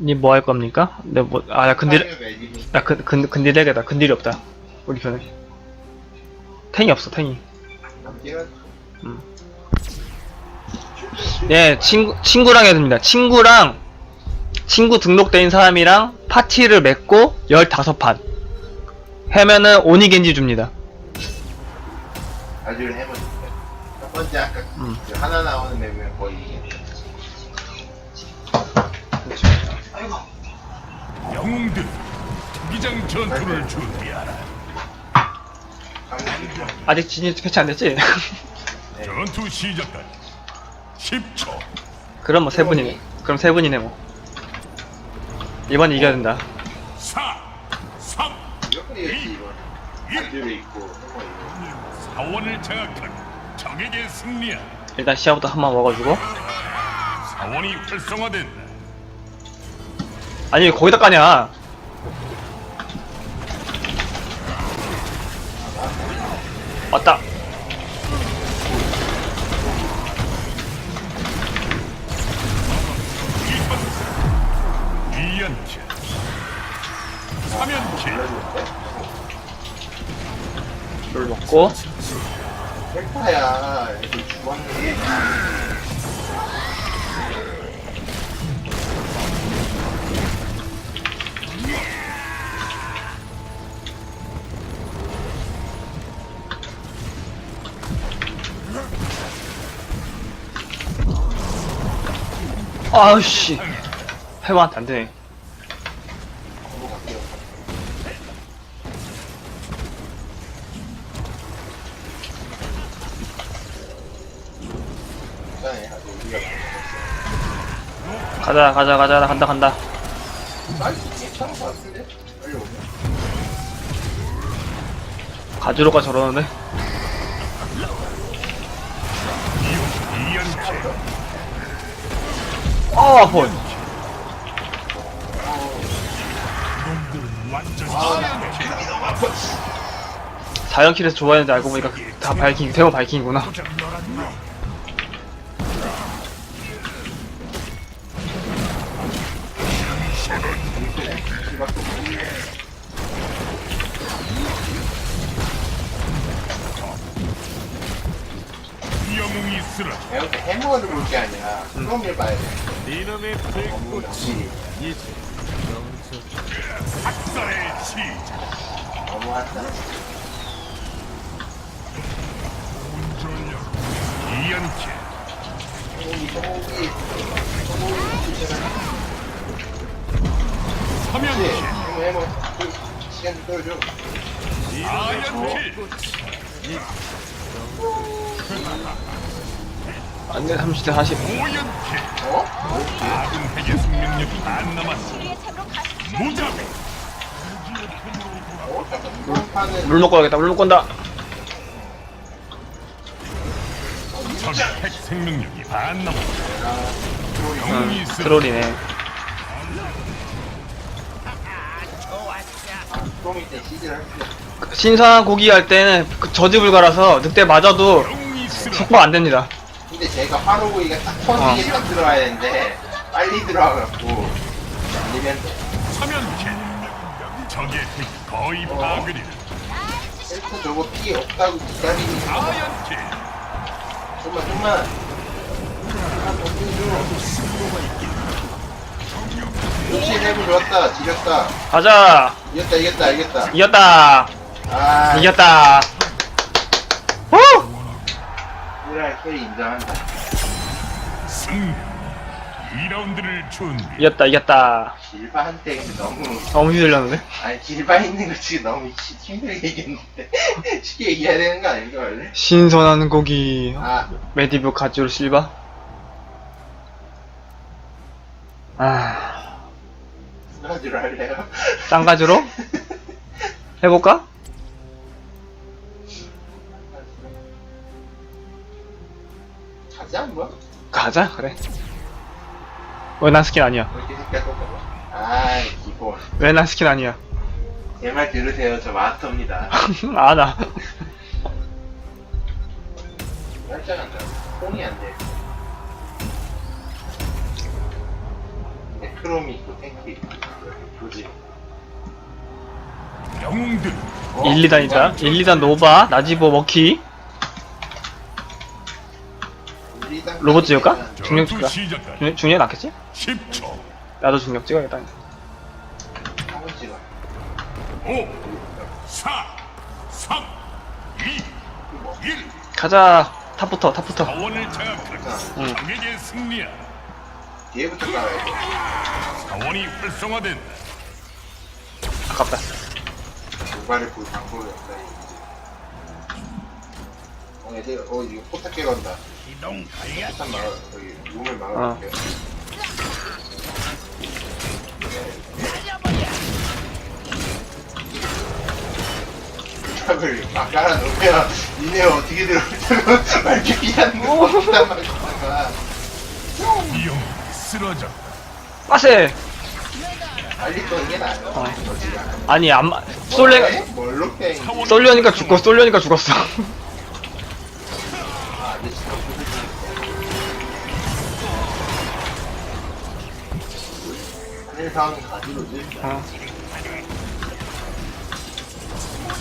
님 뭐 할 겁니까? 네, 뭐, 아, 나 근딜, 파이어 매직이 나 근, 근, 근딜 해야겠다. 근딜이 없다. 우리 편에. 탱이 없어, 탱이. 남기는 네, 친구, 친구랑 해야 됩니다. 친구랑, 친구 등록된 사람이랑 파티를 맺고 15판. 하면은 오니겐지 줍니다. 아주 해보실게요. 첫 번째 아까 음. 그 하나 나오는 맵은 거의 투기장 전투를 준비하라. 아직 진입 패치 안 됐지? 전투 시작까지 10초. 그럼 뭐 세 분이네. 그럼 세 분이네 뭐. 이번 이겨야 된다. 4, 3, 이거 이겼지 이거. 반지로 있고 뭐 이거. 사원을 장악하고 적에게 승리하라. 일단 시야부터 한 번 먹어주고. 사원이 활성화된다. 아니 왜 거기다 까냐? 왔다. 사면킬. 물 먹고. 헬파야 이거 죽었는데 아우씨. 해마한테 안 되네. 넘어갈게요. 괜찮아요. 아직 우리가 가자 가자 가자 간다 간다. 가주로가 저러는데. 아 아파. 4연킬에서 좋아했는데 알고 보니까 다 바이킹, 대원 바이킹이구나. 쓰라. 내가 이렇게 해머를 볼 게 아니라 프롬을 봐야 돼. 이놈의 너무 역시 학살의 시작. 너무 한다. 이연킬. 소고기, 해머. 그 시간 좀 끌어줘. 아연킬. 안돼 30대 40. 오연킬. 어? 물 먹고 가겠다. 물 먹고 온다. 트롤이네. 신선한 고기 할 때는 그 저지불가라서 늑대 맞아도 속박 안 됩니다. 근데 제가 화로고기가 딱 터지게 딱 들어와야 되는데 빨리 들어와갖고 아니면 사면킬. 적의 핵 거의 파괴이다. 셀프 저거 피 없다고 기다리니 좀만 좀만 버텨줘 역시 해부 좋았다 지렸다 가자. 이겼다 이겼다 이겼다 이겼다. 아 이겼다. 캐리 인정한다 승리. 2라운드를 준비. 이겼다 이겼다. 길바한테 근데 너무 너무 힘들렸는데? 아니 길바 있는 거 지금 너무 히- 힘들게 얘기했는데 쉽게 얘기해야 되는 거 아닌가 원래? 신선한 고기. 아 메디브 가지로 실바. 아, 수가지로 할래요? 쌍가지로? 해볼까? 가자, 그래. 왜 난 스킨 아니야? 이렇게 색깔 똑같아 아 기본 왜 난 스킨 아니야? 제 말 들으세요 저 마스터입니다 아나. 살짝 안돼 폰이 안돼 크롬이 있고 탱크 있고 뭐지? 영웅들 어? 1, 2단이자 1, 2단 노바, 나지보, 머키, 1, 2단 로봇 지을까? 중력? 시작까지 중- 중력 낫겠지? 10초 나도 중력 찍어야겠다. 한번 찍어 5 4 3 2 1 가자. 탑부터, 탑부터. 응. 적에게 승리야 뒤에부터 깔아야 돼 사원이 활성화된다 아깝다. 모발을 볼 방법이 없다. 어 얘들 어 이거 포탑 깨간다 이동 가야 포탑 막아 여기 룸을 막아볼게요 포탑을 막 깔아놓으면 니네 어떻게 들어오냐고 말죽이라는 거 포탑 막다가 이영 쓰러져 빠세! 빨리 끄는 게 나아요 어. 아니, 안, 마- 뭘로? 사원- 쏠려니까 죽고, 쏠려니까 죽었어. 가지로지?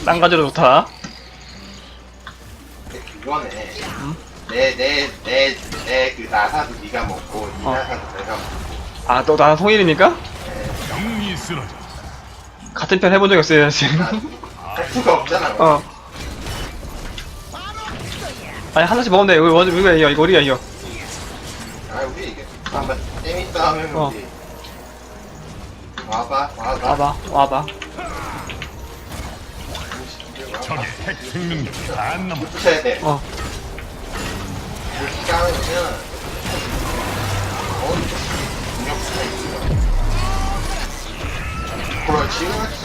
딴 가지로 좋다. 근데 그거네. 내, 내, 내, 내그 나사도 네가 먹고, 이 어. 나사도 내가 먹고. 아, 또 나는 통일이니까? 영웅이 쓰러져 같은 편 해본 적이 없어야지. 할 수가 없잖아. 어. 아니, 하나씩 먹으면 돼. 이거, 우리가 이겨, 이거 우리가 이겨. 아, 우리 이게 한번 재밌다 하면 어. 우리. 와봐, 와봐. 와봐, 와봐. 적의 핵 생명력이 반 남았다 붙여야 돼. 어. 이렇게 까면, 어, 중력 수가 있어. 그렇지, 그렇지.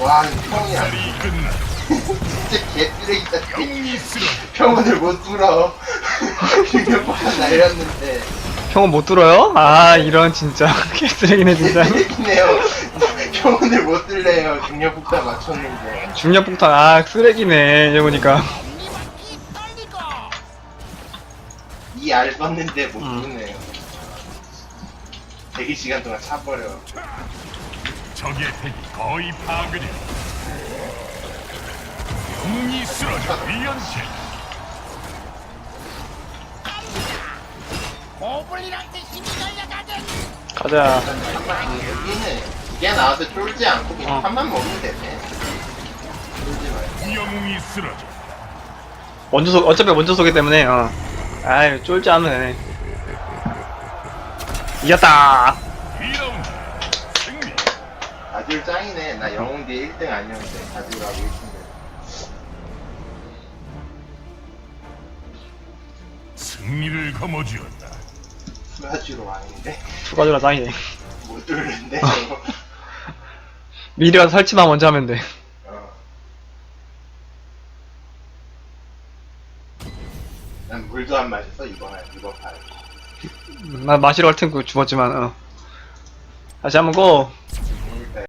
와, 이 평이야. 살이 끝나 진짜 개쓰레기다. 평원을 못 뚫어. 중력보다 날렸는데. 형은 못 들어요? 아, 이런, 진짜. 개쓰레기네, 진짜. 쓰레기네요. 평원을 못 뚫래요. 중력 폭탄 맞췄는데. 중력폭탄, 아, 쓰레기네. 이러 보니까. 이알 썼는데 못 음. 뚫네요. 대기 시간 동안 차버려. 적의 핵이 거의 파괴돼 영 웅이 쓰러져 위연체 고블린한테 힘이 걸려가든 가자. 한만 여기는 이게 나와도 쫄지 않고 그냥 어. 한만 먹으면 되네. 쫄지 말고. 영웅이 쓰러져 먼저 쏘, 어차피 먼저 쏘기 때문에, 어. 아이, 쫄지 않으면 되네. 이겼다! 2라운드 승리 다줄 짱이네. 나 영웅 뒤에 1등 아니었는데 다줄하고 1등. 승리를 거머쥐었다 왕인데 두 가지라 짱이네. 못 뚫는데. 어. 미리 가서 설치만 먼저 하면 돼. 어. 난 물도 안 마셨어 이번 할 이번 판. 나 마시러 갈 탱크 죽었지만, 어. 다시 한번 고!